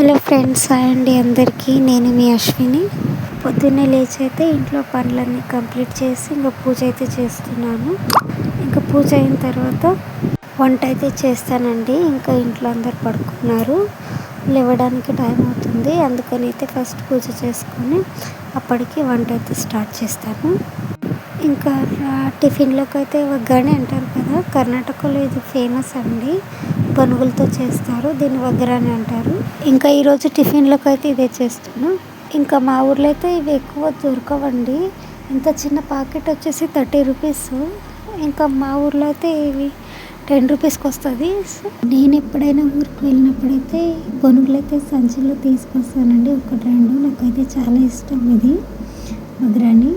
Hello friends అండి అందరికీ. నేను మీ అశ్విని. పొద్దున్నే లేచి అయితే ఇంట్లో పనులన్నీ కంప్లీట్ చేసి ఇంకా పూజ అయితే చేస్తున్నాను. ఇంకా పూజ అయిన తర్వాత వంట అయితే చేస్తానండి. ఇంకా ఇంట్లో అందరు పడుకున్నారు. లేవడానికి టైం అవుతుంది. అందుకని అయితే ఫస్ట్ పూజ చేసుకొని అప్పటికి వంట అయితే స్టార్ట్ చేస్తాను. ఇంకా టిఫిన్లోకి అయితే వగ్గానే అంటారు కదా కర్ణాటకలో ఇది ఫేమస్ అండి. పనుగులతో చేస్తారు దీన్ని వగ్గరాని అంటారు. ఇంకా ఈరోజు టిఫిన్లకు అయితే ఇదే చేస్తాను ఇంకా మా ఊర్లో అయితే ఇవి ఎక్కువ దొరకవండి. ఇంత చిన్న ప్యాకెట్ వచ్చేసి థర్టీ రూపీస్. ఇంకా మా ఊర్లో అయితే ఇవి టెన్ రూపీస్కి వస్తుంది. నేను ఎప్పుడైనా ఊరికి వెళ్ళినప్పుడైతే పనుగులు అయితే సంచిలో తీసుకొస్తానండి. ఒకటి రెండు నాకైతే చాలా ఇష్టం ఇది వగ్రాని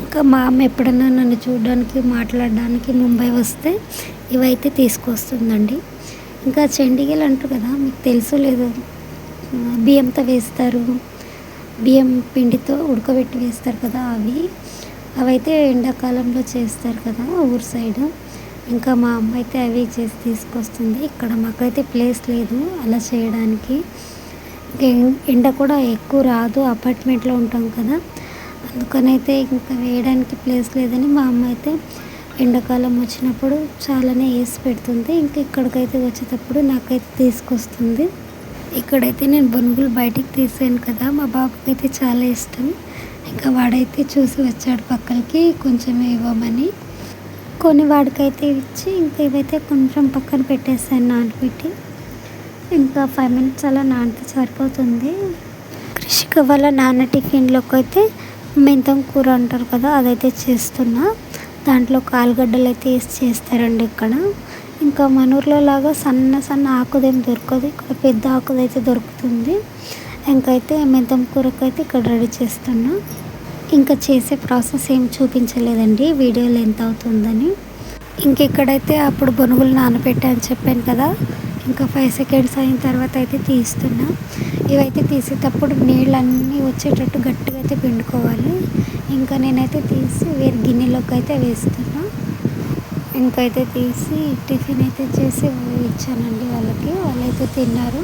ఇంకా మా అమ్మ ఎప్పుడైనా నన్ను చూడడానికి మాట్లాడడానికి ముంబై వస్తే ఇవైతే తీసుకొస్తుందండి. ఇంకా చెండిగలు అంటారు కదా మీకు తెలుసు లేదు? బియ్యంతో వేస్తారు. బియ్యం పిండితో ఉడకబెట్టి వేస్తారు కదా అవి. అవైతే ఎండాకాలంలో చేస్తారు కదా ఊరు సైడ్. ఇంకా మా అమ్మ అయితే అవి చేసి తీసుకొస్తుంది. ఇక్కడ మాకైతే ప్లేస్ లేదు అలా చేయడానికి. ఎండ కూడా ఎక్కువ రాదు అపార్ట్మెంట్లో ఉంటాం కదా. అందుకనైతే ఇంకా వేయడానికి ప్లేస్ లేదని మా అమ్మ అయితే ఎండాకాలం వచ్చినప్పుడు చాలానే వేసి పెడుతుంది. ఇంకా ఇక్కడికైతే వచ్చేటప్పుడు నాకైతే తీసుకొస్తుంది. ఇక్కడైతే నేను బొనుగులు బయటికి తీసాను కదా మా బాబుకి అయితే చాలా ఇష్టం. ఇంకా వాడైతే చూసి వచ్చాడు పక్కలకి కొంచెం ఇవ్వమని. కొన్ని వాడికైతే ఇచ్చి ఇంకా ఇవైతే కొంచెం పక్కన పెట్టేసాను నానబెట్టి ఇంకా ఫైవ్ మినిట్స్ అలా నానితే సరిపోతుంది. కృషిక వల్ల నాన్న టిఫిన్లోకి అయితే మెంతం కూర అంటారు కదా అదైతే చేస్తున్నా. దాంట్లో ఆలుగడ్డలు అయితే వేసి చేస్తారండి ఇక్కడ. ఇంకా మనూర్లో లాగా సన్న సన్న ఆకుదేం దొరకదు. ఇక్కడ పెద్ద ఆకుదైతే దొరుకుతుంది. ఇంకైతే మెంతం కూరకైతే ఇక్కడ రెడీ చేస్తున్నా. ఇంకా చేసే ప్రాసెస్ ఏం చూపించలేదండి. వీడియోలు ఎంత అవుతుందని. ఇంకెక్కడైతే అప్పుడు బొనుగులు నానబెట్టా అని చెప్పాను కదా. ఇంకా ఫైవ్ సెకండ్స్ అయిన తర్వాత అయితే తీస్తున్నా. ఇవైతే తీసేటప్పుడు నీళ్ళన్నీ వచ్చేటట్టు గట్టిగా అయితే పిండుకోవాలి. ఇంకా నేనైతే తీసి వేరే గిన్నెలోకి అయితే వేస్తున్నా. ఇంకైతే తీసి టిఫిన్ అయితే చేసి ఇచ్చానండి వాళ్ళకి. వాళ్ళైతే తిన్నారు.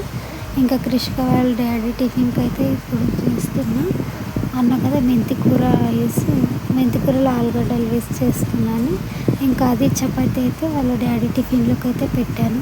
ఇంకా కృషిక వాళ్ళ డాడీ టిఫిన్కి అయితే ఇప్పుడు చేస్తున్నా. అన్న కదా మెంతి కూర వేసి మెంతి కూరలో ఆలుగడ్డలు వేసి చేస్తున్నాను. ఇంకా అది చపాతి అయితే వాళ్ళ డాడీ టిఫిన్లోకి అయితే పెట్టాను.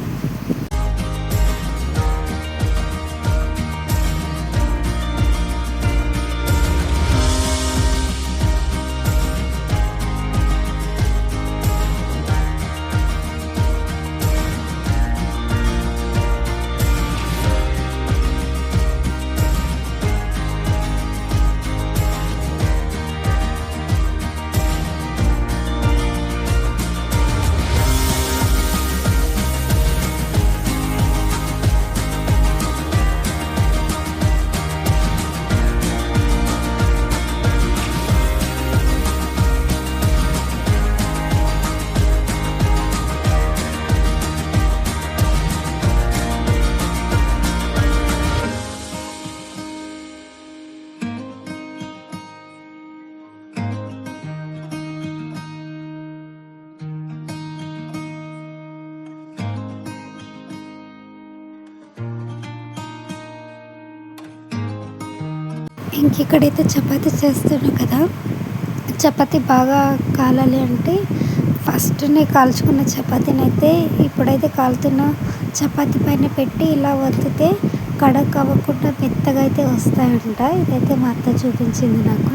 ఇంక ఇక్కడైతే చపాతీ కదా చపాతీ బాగా కాలాలి అంటే ఫస్ట్నే కాల్చుకున్న చపాతీని అయితే ఇప్పుడైతే కాలుతున్న చపాతీ పైన పెట్టి ఇలా వత్తితే కడక్ అవ్వకుండా మెత్తగా అయితే వస్తాయంట. ఇదైతే మా అత్త చూపించింది నాకు.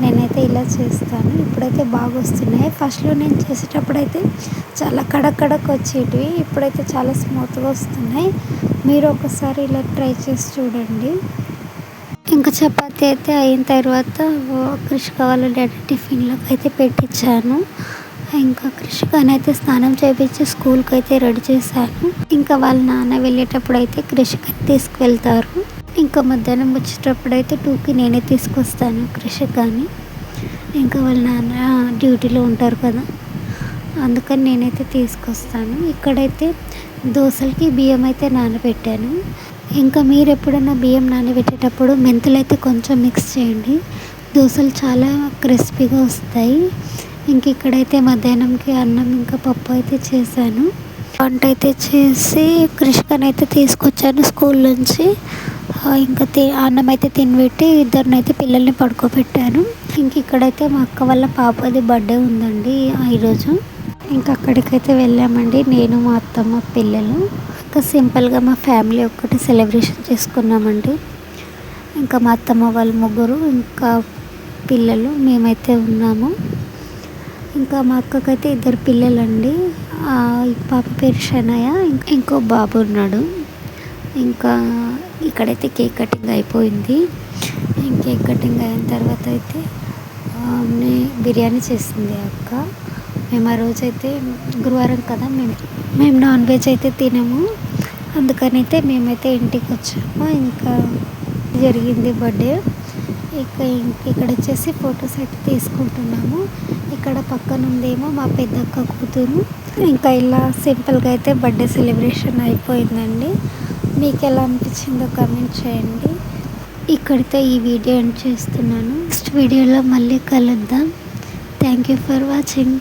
నేనైతే ఇలా చేస్తాను. ఇప్పుడైతే బాగా వస్తున్నాయి. ఫస్ట్లో నేను చేసేటప్పుడు అయితే చాలా కడక్ కడక్ వచ్చేటివి ఇప్పుడైతే చాలా స్మూత్గా వస్తున్నాయి. మీరు ఒకసారి ఇలా ట్రై చేసి చూడండి. ఇంకా చపాతి అయితే అయిన తర్వాత కృషిక వాళ్ళ డాడీ టిఫిన్లోకి అయితే పెట్టించాను ఇంకా కృషికని అయితే స్నానం చేయించి స్కూల్కి అయితే రెడీ చేశాను. ఇంకా వాళ్ళ నాన్న వెళ్ళేటప్పుడు అయితే కృషికని తీసుకువెళ్తారు. ఇంకా మధ్యాహ్నం వచ్చేటప్పుడు అయితే టూకి నేనే తీసుకొస్తాను కృషికని ఇంకా వాళ్ళ నాన్న డ్యూటీలో ఉంటారు కదా అందుకని నేనైతే తీసుకొస్తాను. ఇక్కడైతే దోశలకి బియ్యం అయితే నానబెట్టాను. ఇంకా మీరు ఎప్పుడైనా బియ్యం నానబెట్టేటప్పుడు మెంతులు అయితే కొంచెం మిక్స్ చేయండి. దోశలు చాలా క్రిస్పీగా వస్తాయి. ఇంక ఇక్కడైతే మధ్యాహ్నంకి అన్నం ఇంకా పప్పు అయితే చేశాను. వంట అయితే చేసి కృష్ణని అయితే తీసుకొచ్చాను స్కూల్ నుంచి. ఇంకా తి అన్నం అయితే తినిపెట్టి ఇద్దరినైతే పిల్లల్ని పడుకోబెట్టాను. ఇంక ఇక్కడైతే మా అక్క వాళ్ళ పాపది బర్త్డే ఉందండి ఈరోజు. ఇంకా అక్కడికైతే వెళ్ళామండి. నేను మా అత్తమ్మ పిల్లలు. ఇంకా సింపుల్గా మా ఫ్యామిలీ ఒక్కటి సెలబ్రేషన్ చేసుకున్నామండి. ఇంకా మా అత్తమ్మ వాళ్ళు ముగ్గురు ఇంకా పిల్లలు మేమైతే ఉన్నాము. ఇంకా మా అక్కకైతే ఇద్దరు పిల్లలండి. పాప పేరు షనయ ఇంకో బాబు ఉన్నాడు. ఇంకా ఇక్కడైతే కేక్ కటింగ్ అయిపోయింది. కేక్ కటింగ్ అయిన తర్వాత అయితే బిర్యానీ చేసింది అక్క. మేము ఆ రోజైతే గురువారం కదా మేము మేము నాన్ వెజ్ అయితే తినము. అందుకని అయితే మేమైతే ఇంటికి వచ్చాము. ఇంకా జరిగింది బర్త్డే. ఇక ఇక్కడ వచ్చేసి ఫొటోస్ అయితే తీసుకుంటున్నాము. ఇక్కడ పక్కన ఉందేమో మా పెద్దక్క కూతురు. ఇంకా ఇలా సింపుల్గా అయితే బర్త్డే సెలబ్రేషన్ అయిపోయిందండి. మీకు ఎలా అనిపించిందో కమెంట్ చేయండి. ఇక్కడితో ఈ వీడియో ఎండ్ చేస్తున్నాను. నెక్స్ట్ వీడియోలో మళ్ళీ కలుద్దాం. Thank you for watching.